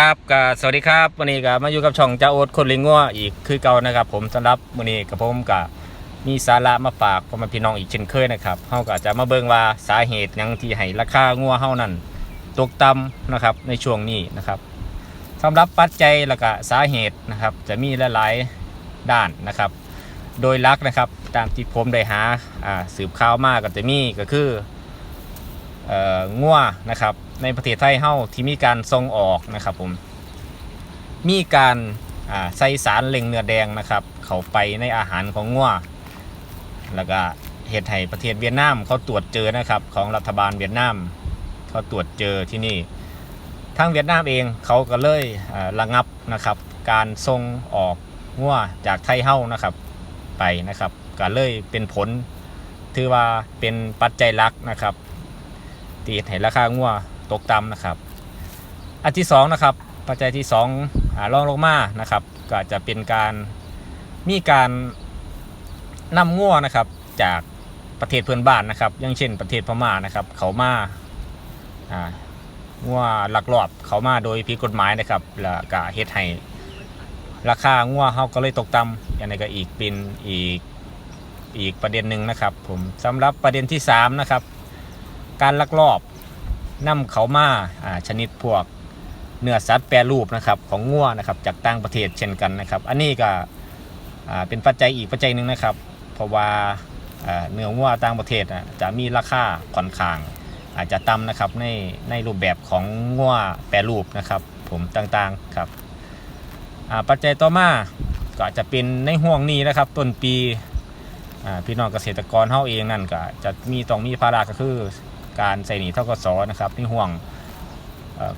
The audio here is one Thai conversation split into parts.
ครับก็สวัสดีครับวันนี้ก็มาอยู่กับช่องจ้าโอ๊ตคนลิงงัวอีกคือเก่านะครับ ผมสำหรับวันนี้กับผมก็มีสาระมาฝากพ่อแม่พี่น้องอีกเช่นเคยนะครับเฮาก็จะมาเบิ่งว่าสาเหตุยังที่ให้ราคางัวเฮานั้นตกต่ำนะครับในช่วงนี้นะครับสำหรับปัจจัยแล้วก็สาเหตุนะครับ จะมีหลายๆด้านนะครับ โดยหลักนะครับตามที่ผมได้หาสืบข่าวมากก็จะมีก็คืองัวนะครับ ในประเทศไทยเฮาที่มีการส่งออกนะครับผมมีการใส่สารเล็งเนื้อแดงนะครับ เขาไปในอาหารของงัวแล้วก็เหตุให้ประเทศเวียดนามเขาตรวจเจอนะครับของรัฐบาลเวียดนามเขาตรวจเจอที่นี่ทางเวียดนามเองเขาก็เลยระงับนะครับ การส่งออกงัวจากไทยเฮานะครับไปนะครับก็เลยเป็นผลถือว่าเป็นปัจจัยหลักนะครับตีให้ราคางัว ตกต่ำนะครับ อันที่สองนะครับปัจจัยที่สองอ่ารองลงมานะครับ ก็จะเป็นการมีการนำงัวนะครับจากประเทศเพื่อนบ้านนะครับอย่างเช่นประเทศพม่านะครับเขามาอ่างัวลักลอบเขามาโดยผิดกฎหมายนะครับแล้วก็เฮ็ดให้ราคางัวเขาก็เลยตกต่ำอย่างไรก็อีกเป็นอีกอีกประเด็นหนึ่งนะครับผมสำหรับประเด็นที่สามนะครับการลักลอบ นำเขามาอ่าชนิดพวกเนื้อสัตว์แปรรูปนะครับของงัวนะครับจากต่างประเทศเช่นกันนะครับ อันนี้ก็เป็นปัจจัยอีกปัจจัยหนึ่งนะครับ เพราะว่าเนื้องัวต่างประเทศจะมีราคาค่อนข้าง อาจจะต่ำนะครับในในรูปแบบของงัวแปรรูปนะครับ ผมต่างๆครับปัจจัยต่อมาก็จะเป็นในห่วงนี้นะครับต้นปีพี่น้องเกษตรกรเฮาเองนั่นก็จะมีต้องมีภาระก็คือ การใส่หนีเท่ากสนะครับในห่วง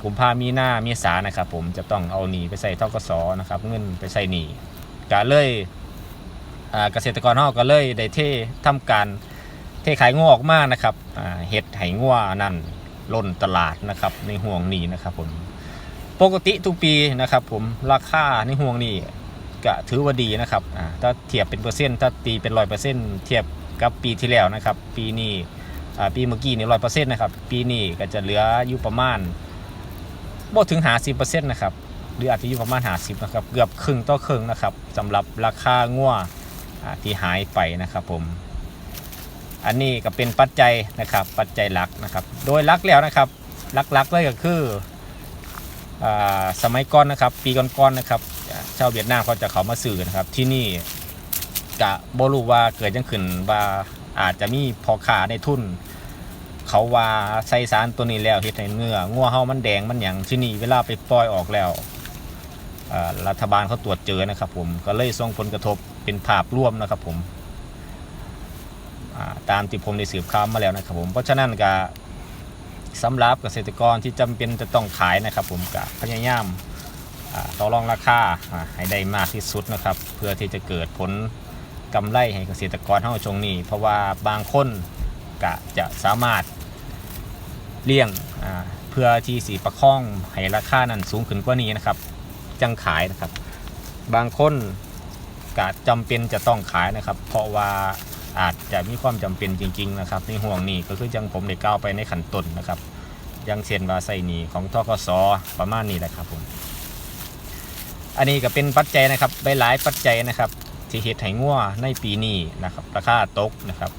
กุมภามีหน้าเมษานะครับผมจะต้องเอาหนีไปใส่เท่ากสนะครับเงินไปใส่หนีก็เลยอ่เกษตรกรเฮาก็เลยได้เททำการเทขายงวออกมานะครับเห็ดไหงัวนั่นล้นตลาดนะครับในห่วงนี้นะครับผมปกติทุกปีนะครับผมราคาในห่วงนี้ก็ถือว่าดีนะครับถ้าเทียบเป็นเปอร์เซ็นต์ถ้าตีเป็นร้อยเปอร์เซ็นต์เทียบกับปีที่แล้วนะครับ ปีนี้ ปีเมื่อกี้นี่ร้อยเปอร์เซ็นต์นะครับ ปีนี้ก็จะเหลืออยู่ประมาณบ่ถึงหาสิบเปอร์เซ็นต์นะครับ หรืออาจจะอยู่ประมาณหาสิบนะครับ เกือบครึ่งต่อครึ่งนะครับสำหรับราคางัวอ่าที่หายไปนะครับผม อันนี้ก็เป็นปัจจัยนะครับ ปัจจัยหลักนะครับ โดยหลักแล้วนะครับหลักๆเลยก็คืออสมัยก่อนนะครับ ปีก่อนๆนะครับชาวเวียดนามเขาจะเขามาสื่อนะครับ ที่นี่กะบรู้ว่าเกิดยังขึ้นว่าอาจจะมีพอขาในทุน เขาว่าใส่สารตัวนี้แล้วเฮ็ดให้เนื้องัวเฮามันแดงมันหยังที่นี่เวลาไปปล่อยออกแล้วรัฐบาลเขาตรวจเจอนะครับ ผมก็เลยส่งผลกระทบเป็นภาพร่วมนะครับ ผมตามที่ผมได้สืบข่ามาแล้วนะครับ ผมเพราะฉะนั้นก็สำหรับเกษตรกรที่จำเป็นจะต้องขายนะครับ ผมก็พยายามต่อรองราคาให้ได้มากที่สุดนะครับ เพื่อที่จะเกิดผลกำไรให้เกษตรกรเท่าชงนี้ เพราะว่าบางคน ก็จะสามารถเลี้ยงเพื่อที่สีประคองให้ราคานั้นสูงขึ้นกว่านี้นะครับ จังขายนะครับ บางคนก็จำเป็นจะต้องขายนะครับ เพราะว่าอาจจะมีความจำเป็นจริง ๆ นะครับ ในห่วงนี้ก็คือจังผมได้กล่าวไปในขั้นต้นนะครับยังเช่นว่าใส่หนีของทกสประมาณนี้แหละครับผมอันนี้ก็เป็นปัจจัยนะครับหลายปัจจัยนะครับ ที่เฮ็ดให้งัวในปีนี้นะครับราคาตกนะครับ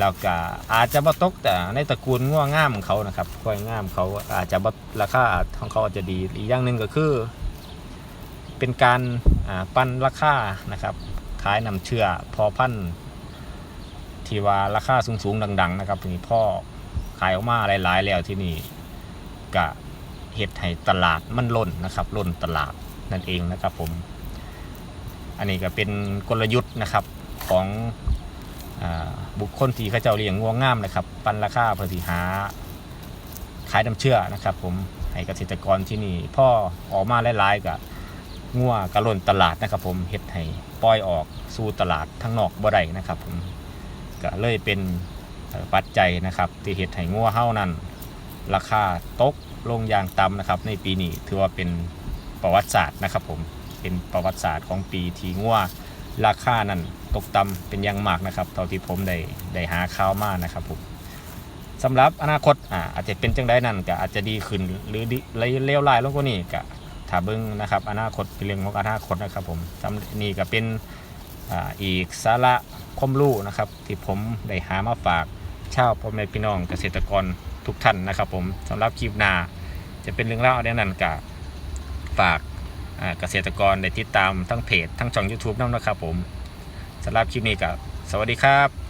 แล้วก็อาจจะบ่ตกแต่ในตระกูลงัวงามของเขานะครับควายงามเขาอาจจะบ่ราคาของเขาอาจจะดีอีกอย่างหนึ่งก็คือ เป็นการปั้นราคานะครับขายนำเชื่อพอพันที่ว่าราคาสูงๆดัง ๆ นะครับนี่พ่อขายออกมาหลายๆแล้วที่นี่ก็เห็ดให้ตลาดมันล่นนะครับล่นตลาดนั่นเองนะครับผม อันนี้ก็เป็นกลยุทธ์นะครับของ บุคคลที่เขาเจ้าเลี้ยงงัวงามนะครับ ปันราคาเพื่อที่หาขายน้ำเชื่อนะครับ ผมให้เกษตรกรที่นี่พ่อออกมาหลายๆกับงัวกระล่นตลาดนะครับ ผมเห็ดให้ปล่อยออกสู่ตลาดทั้งนอกบ่ได้นะครับ ผมก็เลยเป็นปัจจัยนะครับ ที่เห็ดให้งัวเฮ้านั้นราคาตกลงอย่างต่ำนะครับ ในปีนี้ถือว่าเป็นประวัติศาสตร์นะครับ ผมเป็นประวัติศาสตร์ของปีที่งัว ราคานั้นตกต่ำเป็นอย่างมากนะครับเท่าที่ผมได้ได้หาข่าวมานะครับผมสำหรับอนาคตอ่าอาจจะเป็นจังได้นั่นก็อาจจะดีขึ้นหรือดีเลวร้ายลงกว่านี้ก็ถ้าเบิ่งนะครับ อนาคตเป็นเรื่องของอนาคตนะครับผมสำนี่ก็เป็นอ่าอีกสาระความรู้นะครับ ที่ผมได้หามาฝากชาวพ่อแม่พี่น้องเกษตรกรทุกท่านนะครับ ผมสำหรับคลิปหน้าจะเป็นเรื่องเล่าวอันนั้นก็ฝาก เกษตรกรได้ติดตามทั้งเพจทั้งช่อง YouTube นั่นนะครับผมสำหรับคลิปนี้กับสวัสดีครับ